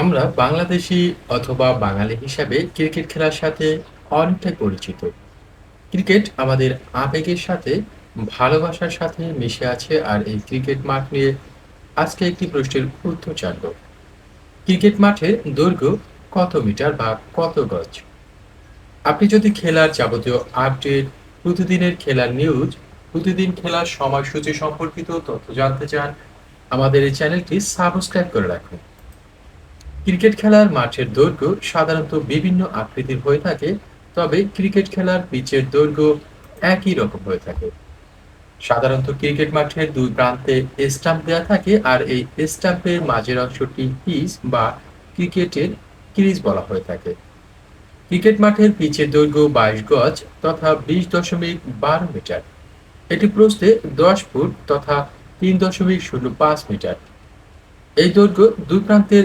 আমরা বাংলাদেশি অথবা বাঙালি হিসাবে ক্রিকেট খেলার সাথে অনেকটাই পরিচিত। ক্রিকেট আমাদের আবেগের সাথে, ভালোবাসার সাথে মিশে আছে আর এই ক্রিকেট মাঠ নিয়ে আজকে একটি প্রশ্নের উত্তর জানব। ক্রিকেট মাঠের দৈর্ঘ্য কত মিটার বা কত গজ? আপনি যদি খেলার যাবতীয় আপডেট, প্রতিদিনের খেলার নিউজ, প্রতিদিন খেলার সময়সূচি সম্পর্কিত তথ্য জানতে চান, আমাদের এই চ্যানেলটি সাবস্ক্রাইব করে রাখুন। ক্রিকেট খেলার মাঠের দৈর্ঘ্য সাধারণত বিভিন্ন আকৃতির হয়ে থাকে, তবে ক্রিকেট খেলার পিচের দৈর্ঘ্য একই রকম হয়ে থাকে। সাধারণত ক্রিকেট মাঠের দুই প্রান্তে স্টাম্প দেওয়া থাকে আর এই স্টাম্পের মাঝের অংশটি পিচ বা ক্রিকেটের ক্রিজ বলা হয়ে থাকে। ক্রিকেট মাঠের পিচের দৈর্ঘ্য বাইশ গজ তথা বিশ দশমিক বারো মিটার। এটি প্রস্থে দশ ফুট তথা তিন দশমিক শূন্য পাঁচ মিটার। এই দৈর্ঘ্য দুই প্রান্তের